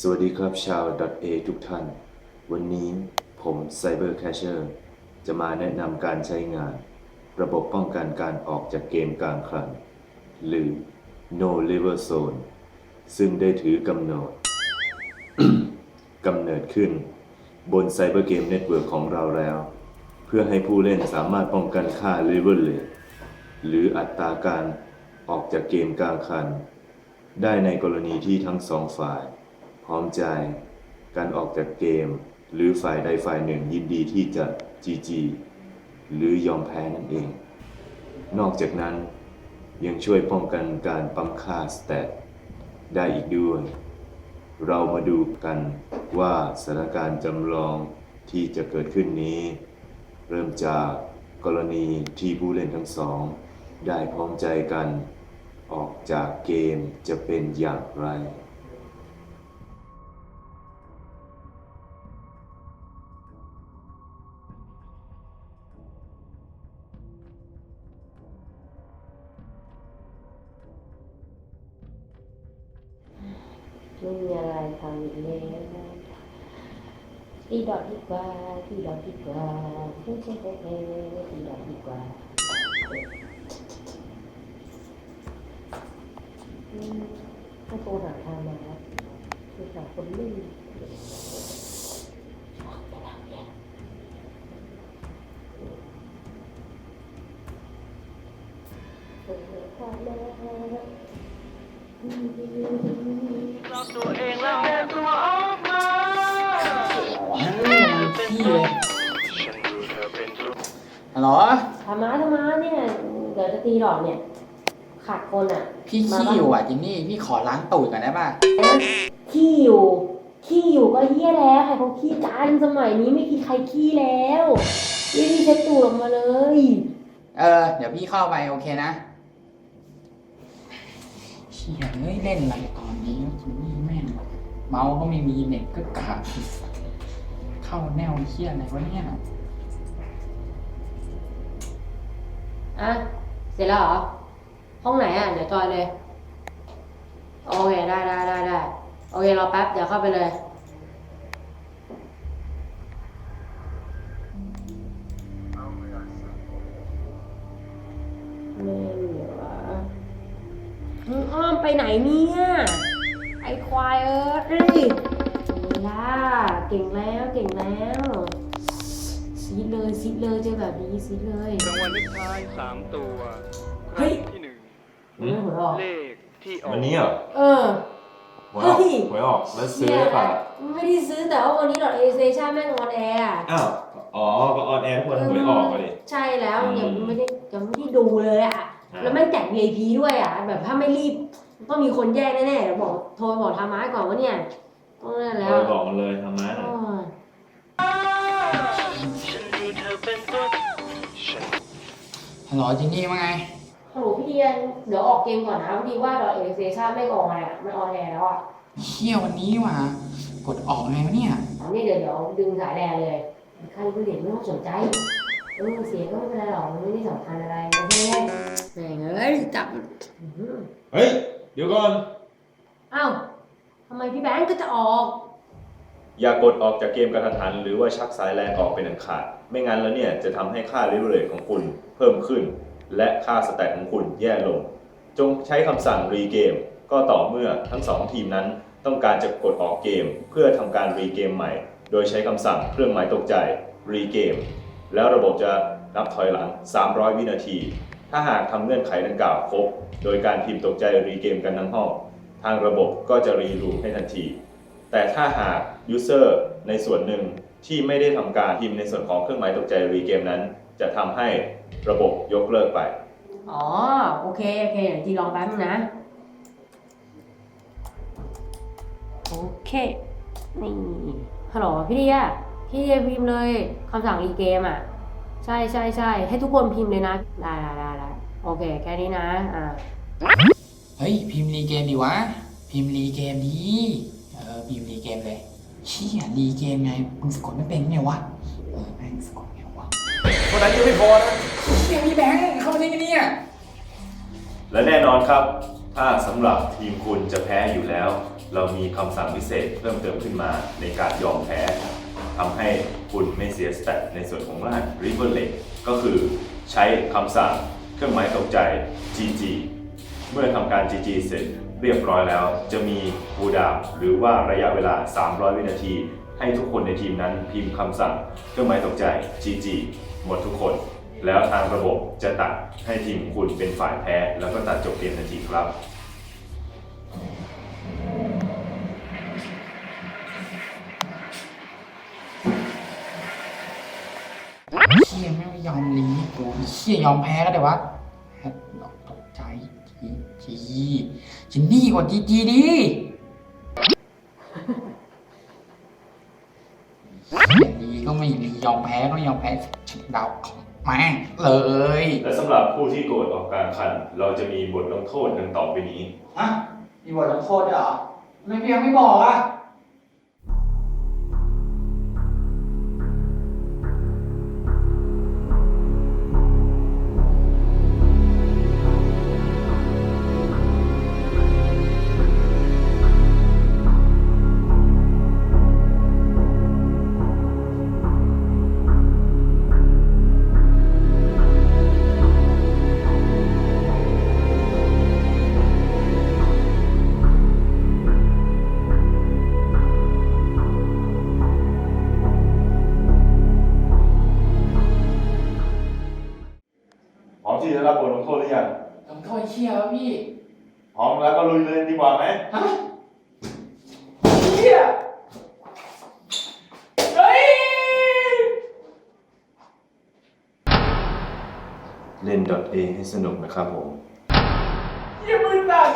สวัสดีครับชาว .a ทุกท่าน วันนี้ผม Cyber Catcher จะมาแนะนำการใช้งาน ระบบป้องกันการออกจากเกมกลางคัน หรือ No Level Zone ซึ่งได้ถือกำเนิดกำเนิดขึ้น บน Cyber Game Network ของเราแล้ว เพื่อให้ผู้เล่นสามารถป้องกันค่า Level Rate หรืออัตราการออกจากเกมกลางคัน ได้ในกรณีที่ทั้งสองฝ่าย พร้อมใจการออกจากเกม หรือฝ่ายใดฝ่ายหนึ่งยินดีที่จะ GG หรือยอมแพ้นั่นเอง นอกจากนั้นยังช่วยป้องกันการปั๊มค่าสเตตได้อีกด้วย เรามาดูกันว่าสถานการณ์จำลองที่จะเกิดขึ้นนี้ เริ่มจากกรณีที่ผู้เล่นทั้งสอง ได้พร้อมใจกัน ออกจากเกมจะเป็นอย่างไร ไม่มีอะไรทำอีกแล้วตีดอกดีกว่าตีดอกดีกว่าเฮ้ยเฮ้ยเฮ้ยเฮ้ยตีดอกดีกว่าอืมถ้าโทรหาทางมาคือหาคนเล่นเออพอแล้ว ตัวเองแล้วแม่ตัวออกมาพี่เลยฉันรู้เธอเป็นตัวฮัลโหลธรรมะธรรมะเนี่ยเดี๋ยวจะตีหลอกเนี่ย ขาดคนอะ พี่มาขี้ปะอยู่อะจินนี่พี่ขอล้างตูดก่อนได้ป่ะขี้อยู่ขี้อยู่ก็เฮี้ยแล้วใครเขาขี้กันสมัยนี้ไม่มีใครขี้แล้วรีบเช็ดตูดออกมาเลย เออ เดี๋ยวพี่เข้าไปโอเคนะ เชี่ยเฮ้ยเล่นอะไรตอนนี้จินนี่แม่งเมาส์ก็ไม่มีเน็ตก็กากเข้าแนวเชี่ยอะไรวะเนี่ยอะ เสร็จแล้วเหรอ ห้องไหนอะ เดี๋ยวจอยเลย โอเค ได้ได้ได้ได้โอเค รอแป๊บ เดี๋ยวเข้าไปเลย อ้อมไปไหนเนี่ย ไอ้ควายเอ้ยล่าเก่งแล้วเก่งแล้วซีดเลยซีดเลยเจอแบบนี้ซีดเลยรางวัลเลขท้ายสามตัวเฮ้ยที่หนึ่งไม่หัวออกเลขที่ออกวันนี้เหรอเออหวยออกเฮ้ยหวยออกแล้วซื้อหรือเปล่าไม่ได้ซื้อแต่ว่าวันนี้ดอทเอเซชั่นแม่งออนแอร์อะอ้าวอ๋อก็ออนแอร์ทุกวันหวยออกเลยใช่แล้วอืมยังไม่ได้ยังไม่ได้ดูเลยอะอ่า แล้วแม่งแจก VIP ด้วยอะ แบบถ้าไม่รีบต้องมีคนแย่งแน่ๆเดี๋ยวบอกโทรบอกทาม้าก่อนว่าเนี่ยต้องนั่นเอแล้วอบอกมันเลยทำมาโอ้ยฉันรู้เธอเป็นตัวฉันฮัลโหลจินนี่ว่าไง ฮัลโหลพี่เดียนเดี๋ยวออกเกมก่อนนะพอดีว่าดอทเอเซชั่นไม่ออนแอร์ไม่ออนแอร์แล้วอะเชี่ยวันนี้ว่ะกดออกไงวะเนี่ย อันนี้เดี๋ยวเดี๋ยวดึงสายแดงเลยใครผู้เด็กไม่ต้องสนใจเออเสียก็ไม่เป็นไรหรอกมันไม่ได้สำคัญอะไรโอเคแม่งเอ้ยจับอื้อหือเฮ้ย เดี๋ยวก่อน อ้าวทำไมพี่แบงค์ก็จะออกอย่ากดออกจากเกมกระทันหัน หรือว่าชักสายแรงออกเป็นอันขาด ไม่งั้นแล้วเนี่ยจะทำให้ค่าลิเวอเรของคุณเพิ่มขึ้น และค่าสแตทของคุณแย่ลง จงใช้คำสั่งรีเกม ก็ต่อเมื่อทั้งสองทีมนั้นต้องการจะกดออกเกม เพื่อทำการรีเกมใหม่ โดยใช้คำสั่งเครื่องหมายตกใจรีเกม แล้วระบบจะนับถอยหลัง 300 วินาที ถ้าหากทำเงื่อนไขดังกล่าวครบ โดยการพิมพ์ตกใจรีเกมกันทั้งห้อง ทางระบบก็จะรีรูมให้ทันที แต่ถ้าหาก User ในส่วนหนึ่งที่ไม่ได้ทำการพิมพ์ในส่วนของเครื่องหมายตกใจรีเกมนั้น จะทำให้ระบบยกเลิกไป อ๋อ โอเค โอเคเดี๋ยวจีลองแป๊บนึงนะ โอเค นี่ฮัลโหลพี่เดีย พี่เดียพิมพ์เลยคำสั่งรีเกมอะ ใช่ใช่ใช่ให้ทุกคนพิมพ์เลยนะ ได้ได้ได้ได้โอเค แค่นี้นะ อ่า เฮ้ย พิมพ์รีเกมดีวะ พิมพ์รีเกมดี เออ พิมพ์รีเกมเลยเชี่ยรีเกมไงมึงสะกดไม่เป็นไงวะ เออแม่งสะกดไงวะคนนั้นยังไม่พอนะเชี่ยมีแบงค์เข้ามาได้ไงเนี่ยและแน่นอนครับ ถ้าสำหรับทีมคุณจะแพ้อยู่แล้ว เรามีคำสั่งพิเศษเพิ่มเติมขึ้นมาในการยอมแพ้ ทำให้คุณไม่เสียสแตทในส่วนของร่าง River Lake ก็คือใช้คำสั่งเครื่องหมายตกใจ GG เมื่อทำการ GG เสร็จเรียบร้อยแล้ว จะมีคูดาหรือว่าระยะเวลา 300 วินาที ให้ทุกคนในทีมนั้นพิมพ์คำสั่งเครื่องหมายตกใจ GG หมดทุกคน แล้วทางระบบจะตัดให้ทีมคุณเป็นฝ่ายแพ้ แล้วก็ตัดจบเกมทันทีครับ กูเชี่ยยอมแพ้ก็ได้วะแฮดดอกตกใจจีจีจินนี่กว่าจีจีดีดีก็ไม่รียอมแพ้ก็ยอมแพ้ดดาวของแม่งเลย และสำหรับผู้ที่โกรธออกกลารคัน เราจะมีบทลงโทษดังต่อไปนี้ ฮะมีบทลงโทษด้วยเหรอทำไมพี่ยังไม่บอกอะพร้อมที่จะ รับบทลงโทษหรือยังลงโทษเชี่ยวะพี่พร้อมแล้วก็ลุยเลยดีกว่าไหมฮะเชี่ยเฮ้ยเล่น .a ให้สนุกนะครับผม เชี่ยมือสั่น